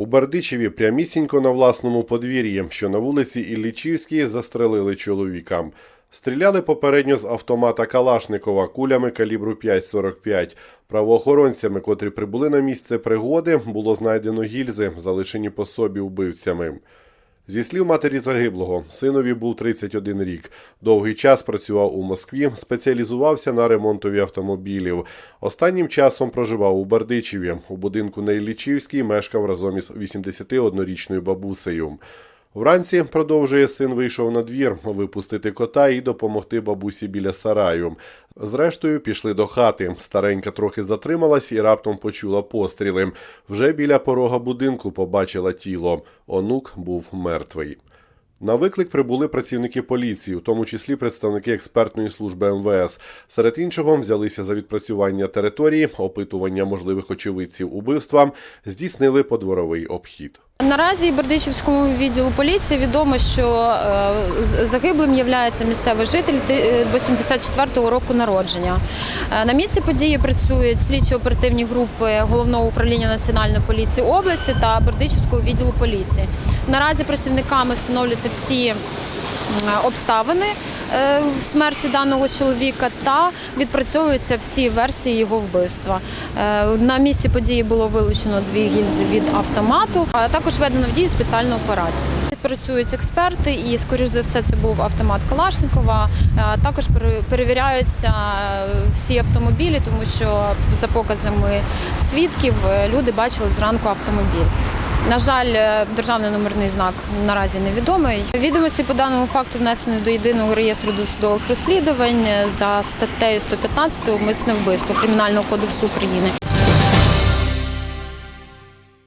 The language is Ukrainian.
У Бердичеві прямісінько на власному подвір'ї, що на вулиці Іллічівській застрелили чоловіка. Стріляли попередньо з автомата Калашникова кулями калібру 5,45. Правоохоронцями, котрі прибули на місце пригоди, було знайдено гільзи, залишені по собі вбивцями. Зі слів матері загиблого, синові був 31 рік. Довгий час працював у Москві, спеціалізувався на ремонтові автомобілів. Останнім часом проживав у Бердичеві. У будинку на Іллічівській мешкав разом із 81-річною бабусею. Вранці, продовжує син, вийшов на двір випустити кота і допомогти бабусі біля сараю. Зрештою, пішли до хати. Старенька трохи затрималась і раптом почула постріли. Вже біля порога будинку побачила тіло. Онук був мертвий. На виклик прибули працівники поліції, у тому числі представники експертної служби МВС. Серед іншого взялися за відпрацювання території, опитування можливих очевидців убивства, здійснили подворовий обхід. Наразі Бердичівському відділу поліції відомо, що е, загиблим є місцевий житель е, 84-го року народження. Е, На місці події працюють слідчо-оперативні групи Головного управління Національної поліції області та Бердичівського відділу поліції. Наразі працівниками встановлюються всі обставини е, смерті даного чоловіка та відпрацьовуються всі версії його вбивства. Е, На місці події було вилучено дві гільзи від автомату, а також введено в дію спеціальну операцію. Працюють експерти, і скоріш за все це був автомат Калашникова. Е, Також перевіряються е, всі автомобілі, тому що за показами свідків е, люди бачили зранку автомобіль. На жаль, е, державний номерний знак наразі невідомий. Відомості по даному факту внесені до єдиного реєстру досудових розслідувань за статтею 115 «Умисне вбивство Кримінального кодексу України.